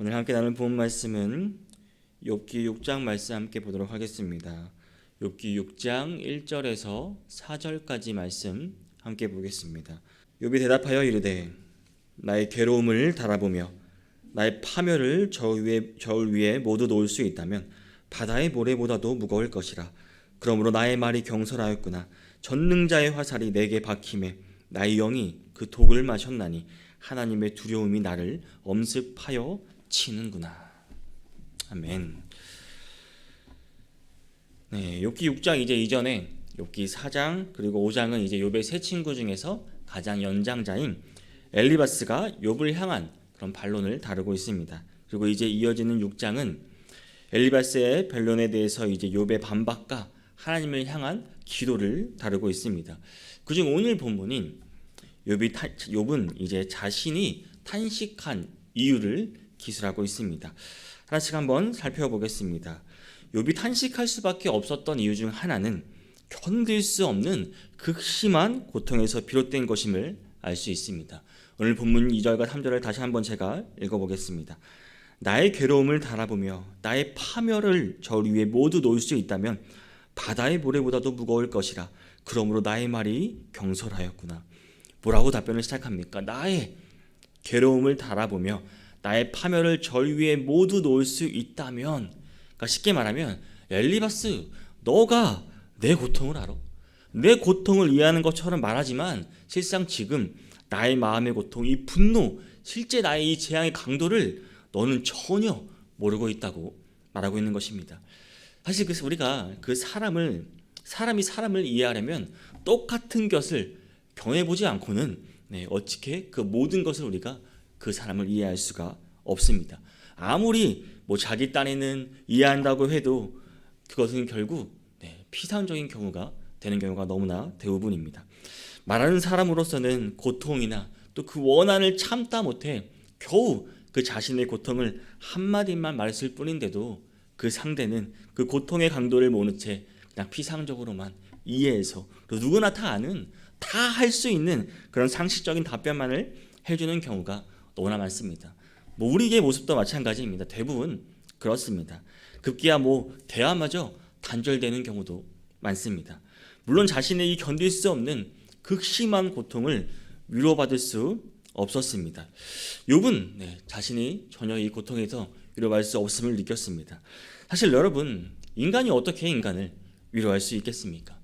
오늘 함께 나눌 본 말씀은 욥기 6장 말씀 함께 보도록 하겠습니다. 욥기 6장 1절에서 4절까지 말씀 함께 보겠습니다. 욥이 대답하여 이르되 나의 괴로움을 달아보며 나의 파멸을 저울 위에, 저울 위에 모두 놓을 수 있다면 바다의 모래보다도 무거울 것이라. 그러므로 나의 말이 경솔하였구나. 전능자의 화살이 내게 박힘에 나의 영이 그 독을 마셨나니 하나님의 두려움이 나를 엄습하여 치는구나. 아멘. 네, 욥기 6장 이제 이전에 욥기 4장 그리고 5장은 이제 욥의 세 친구 중에서 가장 연장자인 엘리바스가 욥을 향한 그런 반론을 다루고 있습니다. 그리고 이제 이어지는 6장은 엘리바스의 변론에 대해서 이제 욥의 반박과 하나님을 향한 기도를 다루고 있습니다. 그중 오늘 본문인 욥이 타, 욥은 이제 자신이 탄식한 이유를 기술하고 있습니다. 하나씩 한번 살펴보겠습니다. 욥이 탄식할 수밖에 없었던 이유 중 하나는 견딜 수 없는 극심한 고통에서 비롯된 것임을 알 수 있습니다. 오늘 본문 2절과 3절을 다시 한번 제가 읽어보겠습니다. 나의 괴로움을 달아보며 나의 파멸을 저 위에 모두 놓을 수 있다면 바다의 모래보다도 무거울 것이라. 그러므로 나의 말이 경솔하였구나. 뭐라고 답변을 시작합니까? 나의 괴로움을 달아보며 나의 파멸을 절 위에 모두 놓을 수 있다면, 그러니까 쉽게 말하면 엘리바스, 너가 내 고통을 알아. 내 고통을 이해하는 것처럼 말하지만 실상 지금 나의 마음의 고통, 이 분노, 실제 나의 이 재앙의 강도를 너는 전혀 모르고 있다고 말하고 있는 것입니다. 사실 그래서 우리가 그 사람을 사람이 사람을 이해하려면 똑같은 것을 경해보지 않고는 네, 어떻게 그 모든 것을 우리가 그 사람을 이해할 수가 없습니다. 아무리 뭐 자기 딴에는 이해한다고 해도 그것은 결국 네, 피상적인 경우가 되는 경우가 너무나 대부분입니다. 말하는 사람으로서는 고통이나 또 그 원한을 참다 못해 겨우 그 자신의 고통을 한마디만 말했을 뿐인데도 그 상대는 그 고통의 강도를 모른 채 그냥 피상적으로만 이해해서 누구나 다 아는 다 할 수 있는 그런 상식적인 답변만을 해주는 경우가 너무나 많습니다. 뭐 우리의 모습도 마찬가지입니다. 대부분 그렇습니다. 급기야 뭐 대화마저 단절되는 경우도 많습니다. 물론 자신의 이 견딜 수 없는 극심한 고통을 위로받을 수 없었습니다. 욥은 네, 자신이 전혀 이 고통에서 위로받을 수 없음을 느꼈습니다. 사실 여러분 인간이 어떻게 인간을 위로할 수 있겠습니까?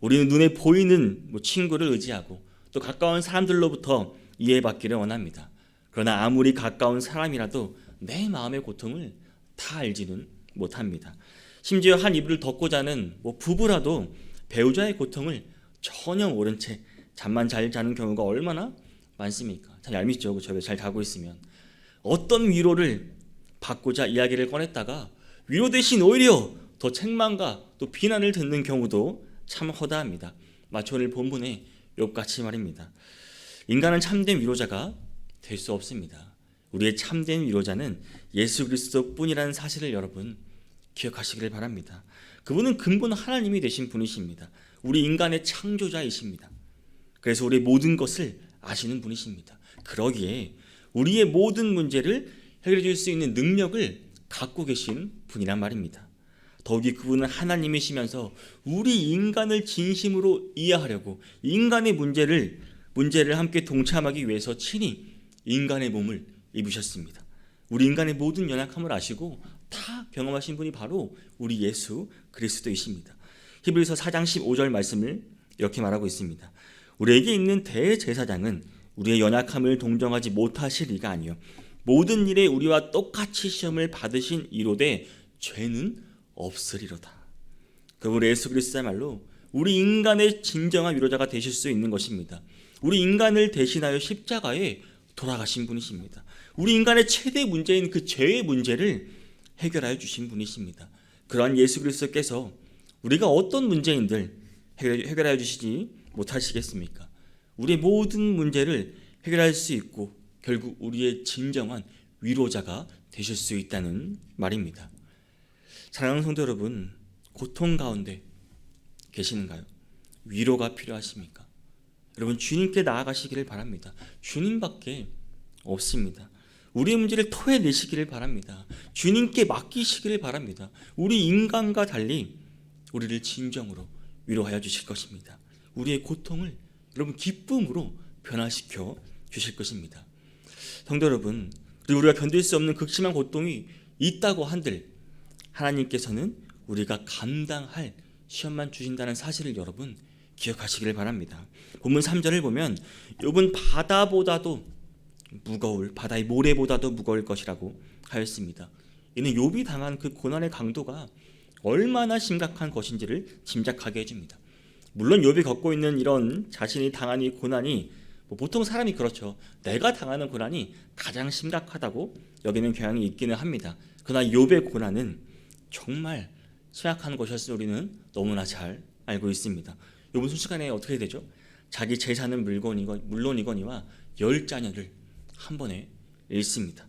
우리는 눈에 보이는 뭐 친구를 의지하고 또 가까운 사람들로부터 이해받기를 원합니다. 그러나 아무리 가까운 사람이라도 내 마음의 고통을 다 알지는 못합니다. 심지어 한 이불을 덮고 자는 뭐 부부라도 배우자의 고통을 전혀 모른 채 잠만 잘 자는 경우가 얼마나 많습니까? 잘 얄밉죠. 그렇죠? 잘 자고 있으면 어떤 위로를 받고자 이야기를 꺼냈다가 위로 대신 오히려 더 책망과 또 비난을 듣는 경우도 참 허다합니다. 마치 오늘 본문의 욕같이 말입니다. 인간은 참된 위로자가 될 수 없습니다. 우리의 참된 위로자는 예수 그리스도뿐이라는 사실을 여러분 기억하시기를 바랍니다. 그분은 근본 하나님이 되신 분이십니다. 우리 인간의 창조자이십니다. 그래서 우리 모든 것을 아시는 분이십니다. 그러기에 우리의 모든 문제를 해결해 줄 수 있는 능력을 갖고 계신 분이란 말입니다. 더욱이 그분은 하나님이시면서 우리 인간을 진심으로 이해하려고 인간의 문제를 문제를 함께 동참하기 위해서 친히 인간의 몸을 입으셨습니다. 우리 인간의 모든 연약함을 아시고 다 경험하신 분이 바로 우리 예수 그리스도이십니다. 히브리서 4장 15절 말씀을 이렇게 말하고 있습니다. 우리에게 있는 대제사장은 우리의 연약함을 동정하지 못하실 이가 아니요 모든 일에 우리와 똑같이 시험을 받으신 이로되 죄는 없으리로다. 그분 예수 그리스도야말로 우리 인간의 진정한 위로자가 되실 수 있는 것입니다. 우리 인간을 대신하여 십자가에 돌아가신 분이십니다. 우리 인간의 최대 문제인 그 죄의 문제를 해결하여 주신 분이십니다. 그러한 예수 그리스도께서 우리가 어떤 문제인들 해결하여 주시지 못하시겠습니까? 우리의 모든 문제를 해결할 수 있고 결국 우리의 진정한 위로자가 되실 수 있다는 말입니다. 사랑하는 성도 여러분, 고통 가운데 계시는가요? 위로가 필요하십니까? 여러분 주님께 나아가시기를 바랍니다. 주님밖에 없습니다. 우리의 문제를 토해내시기를 바랍니다. 주님께 맡기시기를 바랍니다. 우리 인간과 달리 우리를 진정으로 위로하여 주실 것입니다. 우리의 고통을 여러분 기쁨으로 변화시켜 주실 것입니다. 성도 여러분, 그리고 우리가 견딜 수 없는 극심한 고통이 있다고 한들 하나님께서는 우리가 감당할 시험만 주신다는 사실을 여러분 기억하시기를 바랍니다. 본문 3절을 보면 욥은 바다보다도 무거울 바다의 모래보다도 무거울 것이라고 하였습니다. 이는 욥이 당한 그 고난의 강도가 얼마나 심각한 것인지를 짐작하게 해줍니다. 물론 욥이 겪고 있는 이런 자신이 당한 이 고난이 뭐 보통 사람이 그렇죠. 내가 당하는 고난이 가장 심각하다고 여기는 경향이 있기는 합니다. 그러나 욥의 고난은 정말 심각한 것이었을 우리는 너무나 잘 알고 있습니다. 욥은 순식간에 어떻게 되죠? 자기 재산은 물건이건 물론이거니와 열 자녀를 한 번에 잃습니다.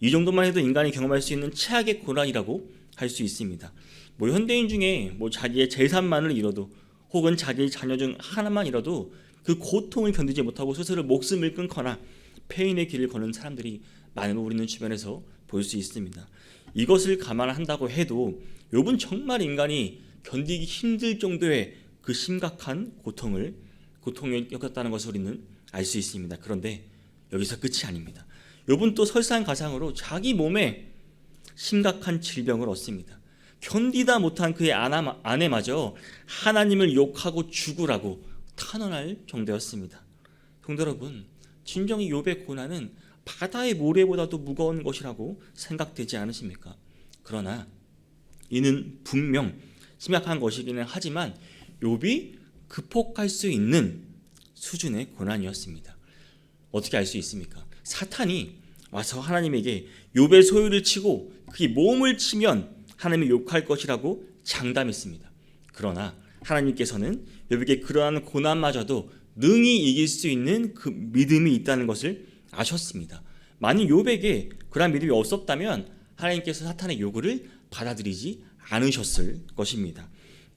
이 정도만 해도 인간이 경험할 수 있는 최악의 고난이라고 할 수 있습니다. 뭐 현대인 중에 뭐 자기의 재산만을 잃어도 혹은 자기 자녀 중 하나만 잃어도 그 고통을 견디지 못하고 스스로 목숨을 끊거나 폐인의 길을 거는 사람들이 많은 우리는 주변에서 볼 수 있습니다. 이것을 감안한다고 해도 욥은 정말 인간이 견디기 힘들 정도의 그 심각한 고통을 고통을 겪었다는 것을 우리는 알 수 있습니다. 그런데 여기서 끝이 아닙니다. 욥은 또 설상가상으로 자기 몸에 심각한 질병을 얻습니다. 견디다 못한 그의 아내마저 하나님을 욕하고 죽으라고 탄원할 정도였습니다. 성도 여러분, 진정이 욥의 고난은 바다의 모래보다도 무거운 것이라고 생각되지 않으십니까? 그러나 이는 분명 심각한 것이기는 하지만 욥이 극복할 수 있는 수준의 고난이었습니다. 어떻게 알 수 있습니까? 사탄이 와서 하나님에게 욥의 소유를 치고 그의 몸을 치면 하나님이 욕할 것이라고 장담했습니다. 그러나 하나님께서는 욥에게 그러한 고난마저도 능히 이길 수 있는 그 믿음이 있다는 것을 아셨습니다. 만약 욥에게 그러한 믿음이 없었다면 하나님께서 사탄의 요구를 받아들이지 않으셨을 것입니다.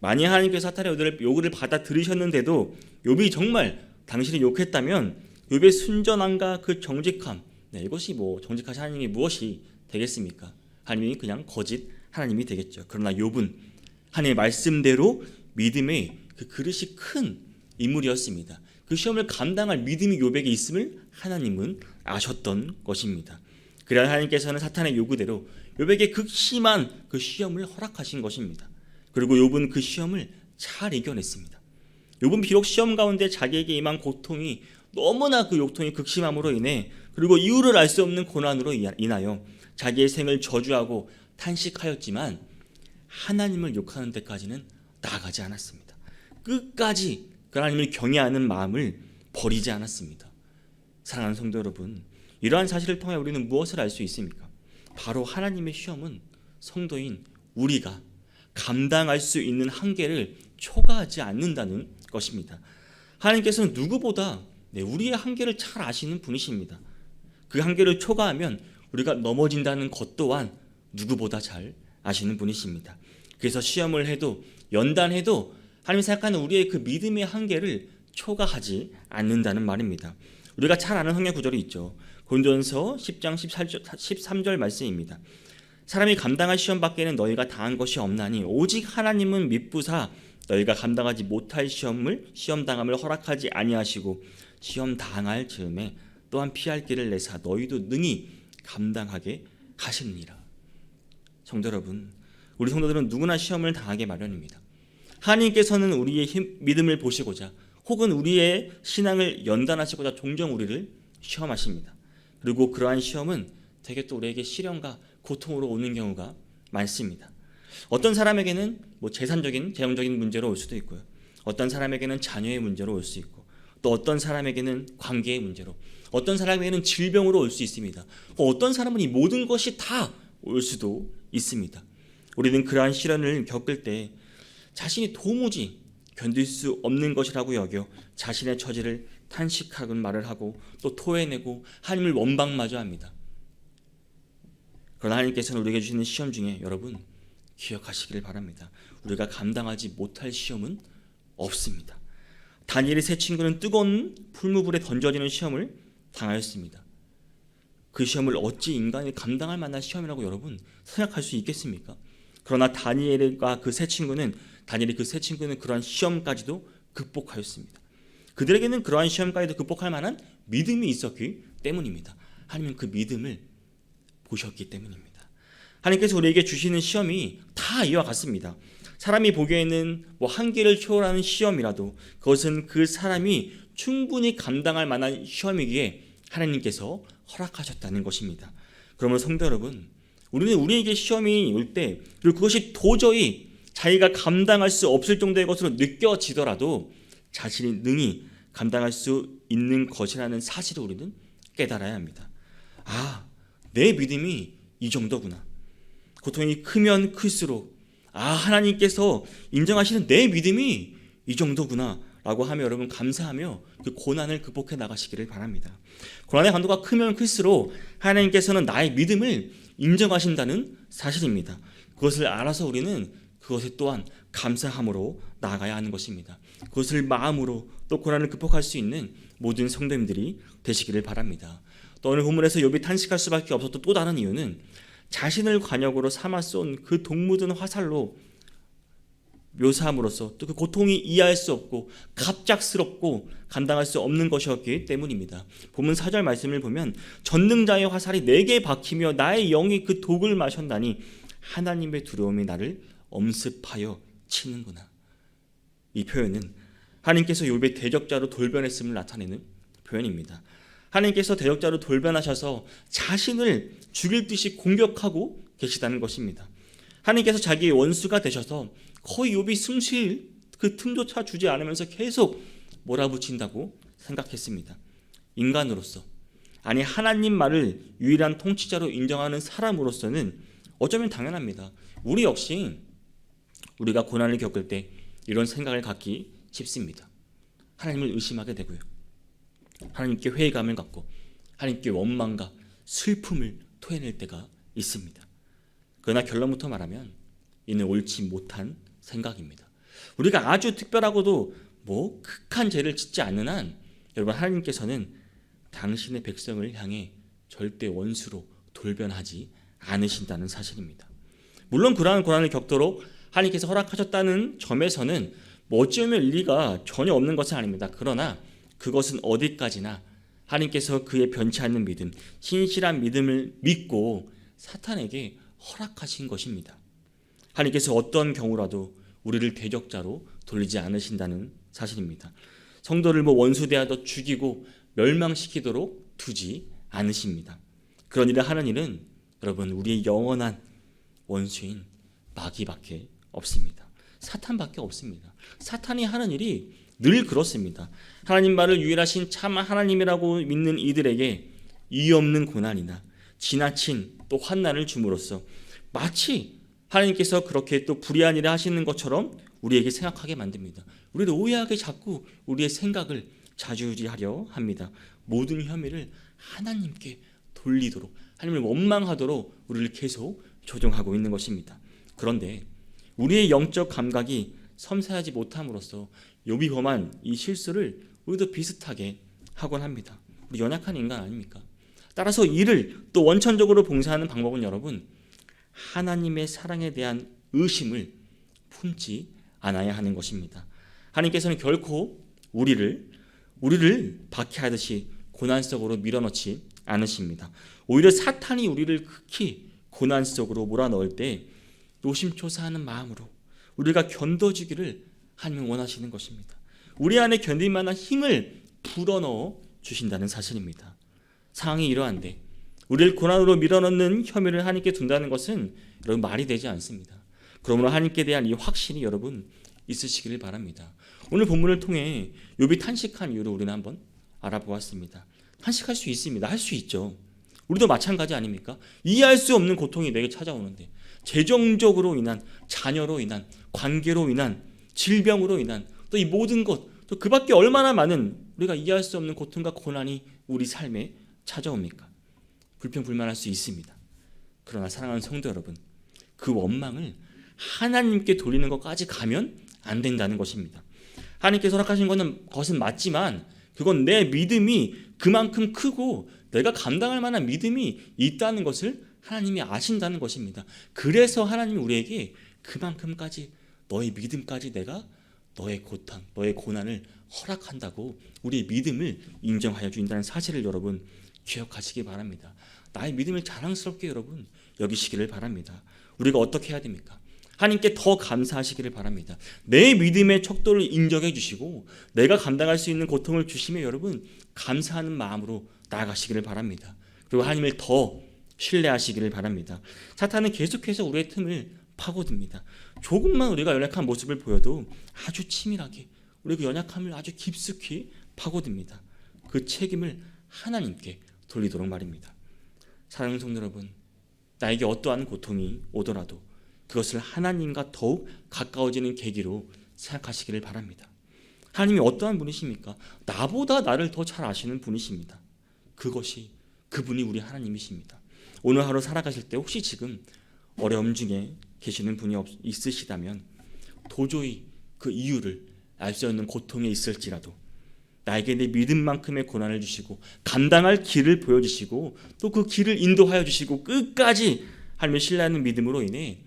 만약 하나님께서 사탄의 요구를 받아들이셨는데도 욥이 정말 당신을 욕했다면 욥의 순전함과 그 정직함 네, 이것이 뭐 정직하신 하나님이 무엇이 되겠습니까? 하나님이 그냥 거짓 하나님이 되겠죠. 그러나 욥은 하나님의 말씀대로 믿음의 그 그릇이 큰 인물이었습니다. 그 시험을 감당할 믿음이 욥에게 있음을 하나님은 아셨던 것입니다. 그래야 하나님께서는 사탄의 요구대로 욥에게 극심한 그 시험을 허락하신 것입니다. 그리고 욥은 그 시험을 잘 이겨냈습니다. 욥은 비록 시험 가운데 자기에게 임한 고통이 너무나 그 고통이 극심함으로 인해 그리고 이유를 알 수 없는 고난으로 인하여 자기의 생을 저주하고 탄식하였지만 하나님을 욕하는 데까지는 나아가지 않았습니다. 끝까지 그 하나님을 경외하는 마음을 버리지 않았습니다. 사랑하는 성도 여러분, 이러한 사실을 통해 우리는 무엇을 알 수 있습니까? 바로 하나님의 시험은 성도인 우리가 감당할 수 있는 한계를 초과하지 않는다는 것입니다. 하나님께서는 누구보다 네, 우리의 한계를 잘 아시는 분이십니다. 그 한계를 초과하면 우리가 넘어진다는 것 또한 누구보다 잘 아시는 분이십니다. 그래서 시험을 해도 연단해도 하나님 생각하는 우리의 그 믿음의 한계를 초과하지 않는다는 말입니다. 우리가 잘 아는 성경 구절이 있죠. 고린도전서 10장 14절, 13절 말씀입니다. 사람이 감당할 시험 밖에는 너희가 당한 것이 없나니 오직 하나님은 미쁘사 너희가 감당하지 못할 시험을 시험 당함을 허락하지 아니하시고 시험 당할 즈음에 또한 피할 길을 내사 너희도 능히 감당하게 하십니다. 성도 여러분, 우리 성도들은 누구나 시험을 당하게 마련입니다. 하나님께서는 우리의 힘, 믿음을 보시고자 혹은 우리의 신앙을 연단하시고자 종종 우리를 시험하십니다. 그리고 그러한 시험은 대개 또 우리에게 시련과 고통으로 오는 경우가 많습니다. 어떤 사람에게는 뭐 재산적인 재정적인 문제로 올 수도 있고요. 어떤 사람에게는 자녀의 문제로 올 수 있고 또 어떤 사람에게는 관계의 문제로 어떤 사람에게는 질병으로 올 수 있습니다. 어떤 사람은 이 모든 것이 다 올 수도 있습니다. 우리는 그러한 시련을 겪을 때 자신이 도무지 견딜 수 없는 것이라고 여겨 자신의 처지를 탄식하곤 말을 하고 또 토해내고 하나님을 원망마저 합니다. 그러나 하나님께서는 우리에게 주시는 시험 중에 여러분 기억하시기를 바랍니다. 우리가 감당하지 못할 시험은 없습니다. 다니엘의 세 친구는 뜨거운 풀무불에 던져지는 시험을 당하였습니다. 그 시험을 어찌 인간이 감당할 만한 시험이라고 여러분 생각할 수 있겠습니까? 그러나 다니엘과 그 세 친구는 다니엘이 그 세 친구는 그러한 시험까지도 극복하였습니다. 그들에게는 그러한 시험까지도 극복할 만한 믿음이 있었기 때문입니다. 하나님은 그 믿음을 보셨기 때문입니다. 하나님께서 우리에게 주시는 시험이 다 이와 같습니다. 사람이 보기에는 뭐 한계를 초월하는 시험이라도 그것은 그 사람이 충분히 감당할 만한 시험이기에 하나님께서 허락하셨다는 것입니다. 그러면 성도 여러분, 우리는 우리에게 시험이 올 때 그리고 그것이 도저히 자기가 감당할 수 없을 정도의 것으로 느껴지더라도 자신이 능히 감당할 수 있는 것이라는 사실을 우리는 깨달아야 합니다. 아, 내 믿음이 이 정도구나. 고통이 크면 클수록 아, 하나님께서 인정하시는 내 믿음이 이 정도구나. 라고 하며 여러분 감사하며 그 고난을 극복해 나가시기를 바랍니다. 고난의 강도가 크면 클수록 하나님께서는 나의 믿음을 인정하신다는 사실입니다. 그것을 알아서 우리는 그것에 또한 감사함으로 나아가야 하는 것입니다. 그것을 마음으로 또 고난을 극복할 수 있는 모든 성도님들이 되시기를 바랍니다. 또 오늘 본문에서 욥이 탄식할 수밖에 없었던 또 다른 이유는 자신을 관역으로 삼아 쏜 그 동무든 화살로 묘사함으로써 또 그 고통이 이해할 수 없고 갑작스럽고 감당할 수 없는 것이었기 때문입니다. 본문 4절 말씀을 보면 전능자의 화살이 내게 박히며 나의 영이 그 독을 마셨나니 하나님의 두려움이 나를 엄습하여 치는구나. 이 표현은 하나님께서 욥의 대적자로 돌변했음을 나타내는 표현입니다. 하나님께서 대적자로 돌변하셔서 자신을 죽일 듯이 공격하고 계시다는 것입니다. 하나님께서 자기의 원수가 되셔서 거의 욥이 숨쉴 그 틈조차 주지 않으면서 계속 몰아붙인다고 생각했습니다. 인간으로서 아니 하나님 말을 유일한 통치자로 인정하는 사람으로서는 어쩌면 당연합니다. 우리 역시 우리가 고난을 겪을 때 이런 생각을 갖기 쉽습니다. 하나님을 의심하게 되고요. 하나님께 회의감을 갖고 하나님께 원망과 슬픔을 토해낼 때가 있습니다. 그러나 결론부터 말하면 이는 옳지 못한 생각입니다. 우리가 아주 특별하고도 뭐 극한 죄를 짓지 않는 한 여러분 하나님께서는 당신의 백성을 향해 절대 원수로 돌변하지 않으신다는 사실입니다. 물론 그러한 고난을 겪도록 하나님께서 허락하셨다는 점에서는 뭐 어찌보면 일리가 전혀 없는 것은 아닙니다. 그러나 그것은 어디까지나 하나님께서 그의 변치 않는 믿음, 신실한 믿음을 믿고 사탄에게 허락하신 것입니다. 하나님께서 어떤 경우라도 우리를 대적자로 돌리지 않으신다는 사실입니다. 성도를 뭐 원수 대하듯 죽이고 멸망시키도록 두지 않으십니다. 그런 일을 하는 일은 여러분 우리의 영원한 원수인 마귀밖에 없습니다. 사탄밖에 없습니다. 사탄이 하는 일이 늘 그렇습니다. 하나님 말을 유일하신 참 하나님이라고 믿는 이들에게 이유 없는 고난이나 지나친 또 환난을 줌으로써 마치 하나님께서 그렇게 또 불의한 일을 하시는 것처럼 우리에게 생각하게 만듭니다. 우리를 오해하게 자꾸 우리의 생각을 자주지하려 합니다. 모든 혐의를 하나님께 돌리도록 하나님을 원망하도록 우리를 계속 조종하고 있는 것입니다. 그런데 우리의 영적 감각이 섬세하지 못함으로써 욥이 범한 이 실수를 우리도 비슷하게 하곤 합니다. 우리 연약한 인간 아닙니까? 따라서 이를 또 원천적으로 봉사하는 방법은 여러분 하나님의 사랑에 대한 의심을 품지 않아야 하는 것입니다. 하나님께서는 결코 우리를 우리를 박해하듯이 고난 속으로 밀어넣지 않으십니다. 오히려 사탄이 우리를 극히 고난 속으로 몰아넣을 때 노심초사하는 마음으로 우리가 견뎌주기를 하나님 원하시는 것입니다. 우리 안에 견딜 만한 힘을 불어넣어 주신다는 사실입니다. 상황이 이러한데 우리를 고난으로 밀어넣는 혐의를 하나님께 둔다는 것은 여러분 말이 되지 않습니다. 그러므로 하나님께 대한 이 확신이 여러분 있으시기를 바랍니다. 오늘 본문을 통해 욥이 탄식한 이유를 우리는 한번 알아보았습니다. 탄식할 수 있습니다. 할 수 있죠. 우리도 마찬가지 아닙니까? 이해할 수 없는 고통이 내게 찾아오는데 재정적으로 인한 자녀로 인한 관계로 인한 질병으로 인한 또 이 모든 것 또 그 밖에 얼마나 많은 우리가 이해할 수 없는 고통과 고난이 우리 삶에 찾아옵니까? 불평불만할 수 있습니다. 그러나 사랑하는 성도 여러분, 그 원망을 하나님께 돌리는 것까지 가면 안 된다는 것입니다. 하나님께서 허락하신 것은 것은 맞지만 그건 내 믿음이 그만큼 크고 내가 감당할 만한 믿음이 있다는 것을 하나님이 아신다는 것입니다. 그래서 하나님이 우리에게 그만큼까지 너의 믿음까지 내가 너의 고통, 너의 고난을 허락한다고 우리의 믿음을 인정하여 준다는 사실을 여러분 기억하시기 바랍니다. 나의 믿음을 자랑스럽게 여러분 여기시기를 바랍니다. 우리가 어떻게 해야 됩니까? 하나님께 더 감사하시기를 바랍니다. 내 믿음의 척도를 인정해 주시고 내가 감당할 수 있는 고통을 주시며 여러분 감사하는 마음으로 나아가시기를 바랍니다. 그리고 하나님을 더 신뢰하시기를 바랍니다. 사탄은 계속해서 우리의 틈을 파고듭니다. 조금만 우리가 연약한 모습을 보여도 아주 치밀하게 우리 그 연약함을 아주 깊숙이 파고듭니다. 그 책임을 하나님께 돌리도록 말입니다. 사랑하는 성도 여러분, 나에게 어떠한 고통이 오더라도 그것을 하나님과 더욱 가까워지는 계기로 생각하시기를 바랍니다. 하나님이 어떠한 분이십니까? 나보다 나를 더 잘 아시는 분이십니다. 그것이 그분이 우리 하나님이십니다. 오늘 하루 살아가실 때 혹시 지금 어려움 중에 계시는 분이 없, 있으시다면 도저히 그 이유를 알 수 없는 고통에 있을지라도 나에게 내 믿음만큼의 고난을 주시고 감당할 길을 보여주시고 또 그 길을 인도하여 주시고 끝까지 하나님을 신뢰하는 믿음으로 인해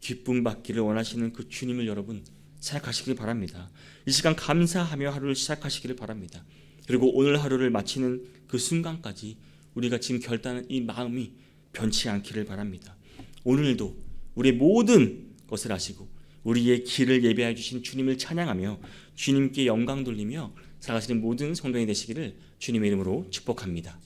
기쁨 받기를 원하시는 그 주님을 여러분 생각하시길 바랍니다. 이 시간 감사하며 하루를 시작하시기를 바랍니다. 그리고 오늘 하루를 마치는 그 순간까지 우리가 지금 결단한 이 마음이 변치 않기를 바랍니다. 오늘도 우리의 모든 것을 아시고 우리의 길을 예배해 주신 주님을 찬양하며 주님께 영광 돌리며 살아가시는 모든 성도이 되시기를 주님의 이름으로 축복합니다.